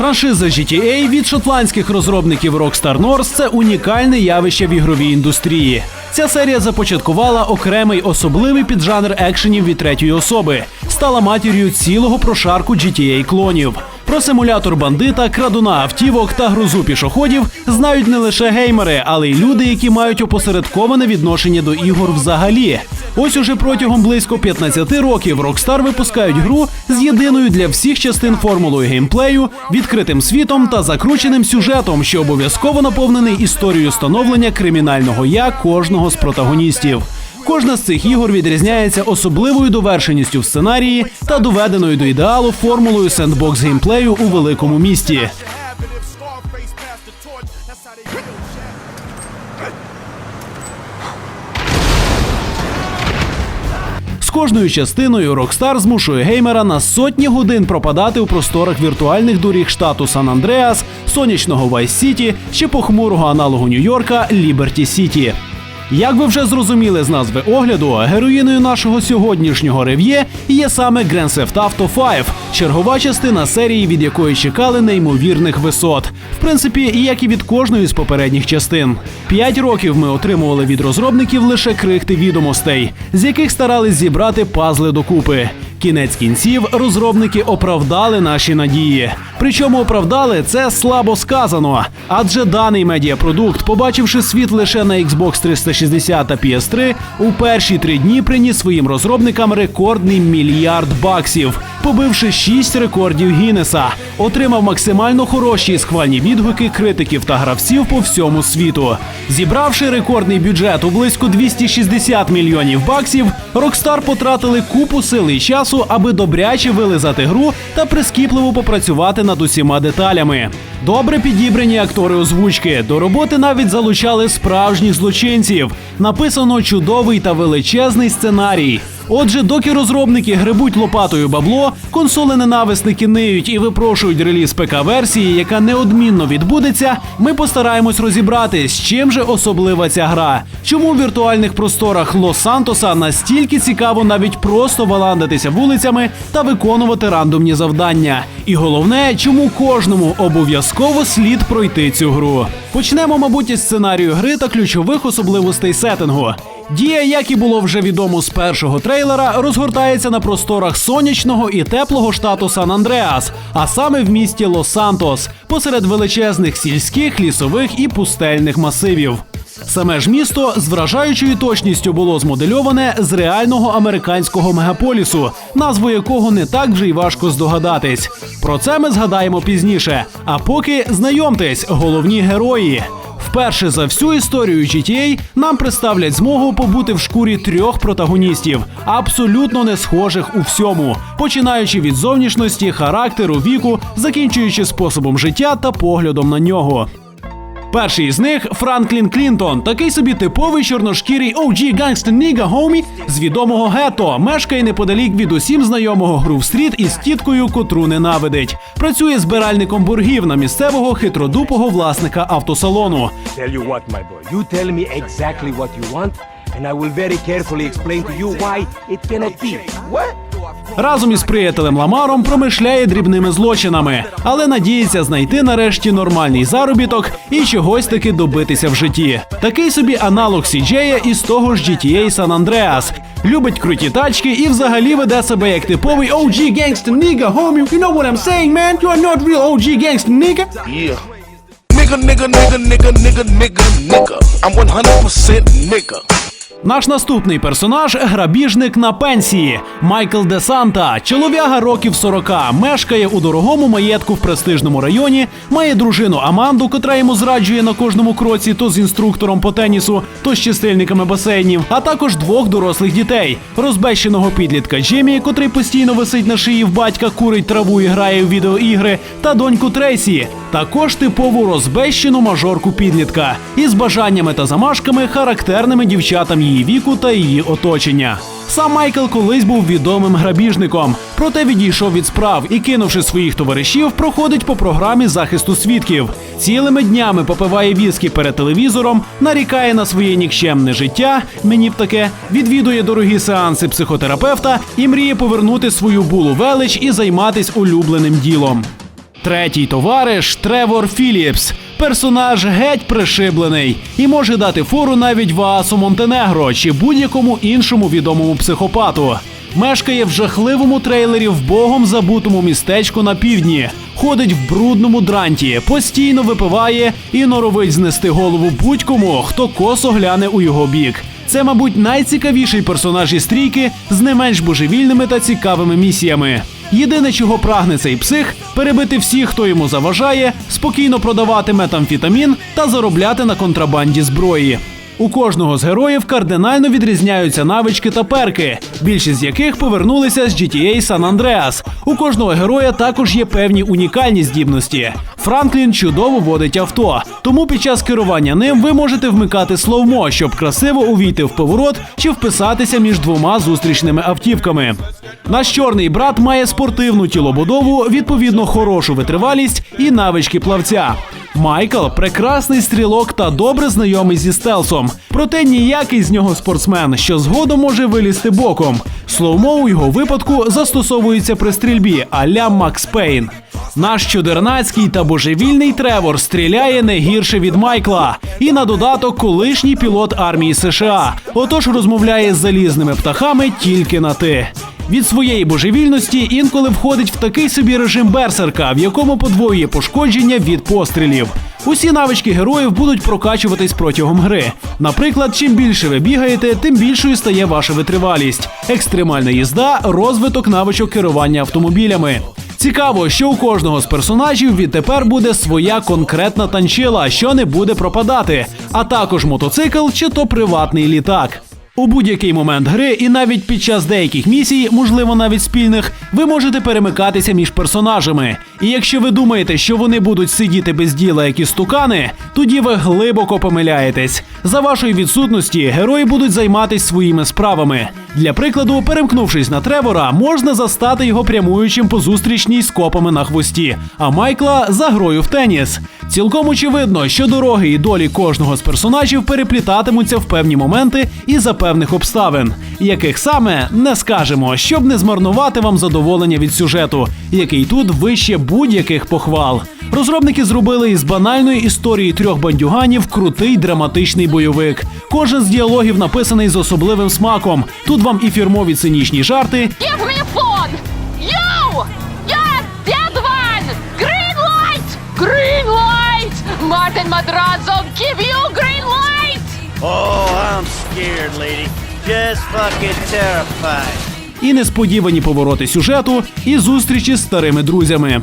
Франшиза GTA від шотландських розробників Rockstar North – це унікальне явище в ігровій індустрії. Ця серія започаткувала окремий особливий піджанр екшенів від третьої особи, стала матір'ю цілого прошарку GTA клонів. Про симулятор бандита, крадуна автівок та грузу пішоходів знають не лише геймери, але й люди, які мають опосередковане відношення до ігор взагалі. Ось уже протягом близько 15 років Rockstar випускають гру з єдиною для всіх частин формулою геймплею, відкритим світом та закрученим сюжетом, що обов'язково наповнений історією становлення кримінального я кожного з протагоністів. Кожна з цих ігор відрізняється особливою довершеністю в сценарії та доведеною до ідеалу формулою сендбокс геймплею у великому місті. З кожною частиною Rockstar змушує геймера на сотні годин пропадати у просторах віртуальних доріг штату Сан-Андреас, сонячного Вайс-Сіті чи похмурого аналогу Нью-Йорка Ліберті Сіті. Як ви вже зрозуміли з назви огляду, героїною нашого сьогоднішнього рев'є є саме Grand Theft Auto 5, чергова частина серії, від якої чекали неймовірних висот. В принципі, як і від кожної з попередніх частин. П'ять років ми отримували від розробників лише крихти відомостей, з яких старались зібрати пазли докупи. Кінець кінців розробники оправдали наші надії. Причому оправдали це слабо сказано. Адже даний медіапродукт, побачивши світ лише на Xbox 360 та PS3, у перші три дні приніс своїм розробникам рекордний мільярд баксів, побивши шість рекордів Гіннеса, отримав максимально хороші і схвальні відгуки критиків та гравців по всьому світу. Зібравши рекордний бюджет у близько 260 мільйонів баксів, Rockstar потратили купу сили і часу, аби добряче вилизати гру та прискіпливо попрацювати над усіма деталями. Добре підібрані актори озвучки. До роботи навіть залучали справжніх злочинців. Написано чудовий та величезний сценарій. Отже, доки розробники гребуть лопатою бабло, консоли ненависники ниють і випрошують реліз ПК-версії, яка неодмінно відбудеться. Ми постараємось розібрати, з чим же особлива ця гра. Чому в віртуальних просторах Лос-Сантоса настільки цікаво навіть просто валандатися вулицями та виконувати рандомні завдання. І головне, чому кожному обов'язково слід пройти цю гру. Почнемо, мабуть, із сценарію гри та ключових особливостей сеттингу. Дія, як і було вже відомо з першого трейлера, розгортається на просторах сонячного і теплого штату Сан-Андреас, а саме в місті Лос-Сантос, посеред величезних сільських, лісових і пустельних масивів. Саме ж місто з вражаючою точністю було змодельоване з реального американського мегаполісу, назву якого не так вже й важко здогадатись. Про це ми згадаємо пізніше. А поки знайомтесь, головні герої. Вперше за всю історію GTA нам представлять змогу побути в шкурі трьох протагоністів, абсолютно не схожих у всьому, починаючи від зовнішності, характеру, віку, закінчуючи способом життя та поглядом на нього. Перший із них Франклін Клінтон, такий собі типовий чорношкірий OG гангстер ніга гомі з відомого гетто, мешкає неподалік від усім знайомого Грув Стріт із тіткою, котру ненавидить. Працює збиральником боргів на місцевого хитродупого власника автосалону. Tell you what, my boy. And I will very carefully explain to you why it cannot be. What? Разом із приятелем Ламаром промишляє дрібними злочинами, але надіється знайти нарешті нормальний заробіток і чогось таки добитися в житті. Такий собі аналог Сіджея із того ж GTA San Andreas. Любить круті тачки і взагалі веде себе як типовий OG gangster nigga, homie. You know what I'm saying, man? You are not real OG gangster nigga. Yeah. Nigga, nigga, nigga, nigga, nigga, nigga, nigga. I'm 100% nigga. Наш наступний персонаж грабіжник на пенсії Майкл Де Санта. Чолов'яга років 40, мешкає у дорогому маєтку в престижному районі, має дружину Аманду, котра йому зраджує на кожному кроці, то з інструктором по тенісу, то з чистильниками басейнів, а також двох дорослих дітей: розбещеного підлітка Джиммі, котрий постійно висить на шиї в батька, курить траву і грає в відеоігри, та доньку Трейсі. Також типову розбещену мажорку підлітка із бажаннями та замашками, характерними дівчатам її віку та її оточення. Сам Майкл колись був відомим грабіжником, проте відійшов від справ і, кинувши своїх товаришів, проходить по програмі захисту свідків. Цілими днями попиває віскі перед телевізором, нарікає на своє нікчемне життя. Мені б таке відвідує дорогі сеанси психотерапевта і мріє повернути свою булу велич і займатись улюбленим ділом. Третій товариш Тревор Філіпс. Персонаж геть пришиблений і може дати фору навіть Ваасу Монтенегро чи будь-якому іншому відомому психопату. Мешкає в жахливому трейлері в богом забутому містечку на півдні. Ходить в брудному дранті, постійно випиває і норовить знести голову будь-кому, хто косо гляне у його бік. Це, мабуть, найцікавіший персонаж із трійки з не менш божевільними та цікавими місіями. Єдине, чого прагне цей псих, перебити всіх, хто йому заважає, спокійно продавати метамфітамін та заробляти на контрабанді зброї. У кожного з героїв кардинально відрізняються навички та перки, більшість з яких повернулися з GTA San Andreas. У кожного героя також є певні унікальні здібності. Франклін чудово водить авто, тому під час керування ним ви можете вмикати словмо, щоб красиво увійти в поворот чи вписатися між двома зустрічними автівками. Наш чорний брат має спортивну тілобудову, відповідно хорошу витривалість і навички плавця. Майкл прекрасний стрілок та добре знайомий зі стелсом. Проте ніякий з нього спортсмен, що згодом може вилізти боком. Словмо у його випадку застосовується при стрільбі а-ля Макс Пейн. Наш чудернацький та божевільний Тревор стріляє не гірше від Майкла. І на додаток колишній пілот армії США. Отож розмовляє з залізними птахами тільки на ти. Від своєї божевільності інколи входить в такий собі режим берсерка, в якому подвоює пошкодження від пострілів. Усі навички героїв будуть прокачуватись протягом гри. Наприклад, чим більше ви бігаєте, тим більшою стає ваша витривалість. Екстремальна їзда, розвиток навичок керування автомобілями. Цікаво, що у кожного з персонажів відтепер буде своя конкретна танчила, що не буде пропадати, а також мотоцикл чи то приватний літак. У будь-який момент гри, і навіть під час деяких місій, можливо, навіть спільних, ви можете перемикатися між персонажами. І якщо ви думаєте, що вони будуть сидіти без діла, як і стукани, тоді ви глибоко помиляєтесь. За вашої відсутності герої будуть займатися своїми справами. Для прикладу, перемкнувшись на Тревора, можна застати його прямуючим по зустрічній з копами на хвості, а Майкла за грою в теніс. Цілком очевидно, що дороги і долі кожного з персонажів переплітатимуться в певні моменти і за певних обставин, яких саме не скажемо, щоб не змарнувати вам задоволення від сюжету, який тут вище будь-яких похвал. Розробники зробили із банальної історії трьох бандюганів крутий драматичний бойовик. Кожен з діалогів написаний з особливим смаком. Тут вам і фірмові цинічні жарти! You! Yes, that one! Green light! Green light! Martin Madrazo, give you green light! Oh, I'm scared, lady. Just fucking terrified. і несподівані повороти сюжету, і зустрічі з старими друзями.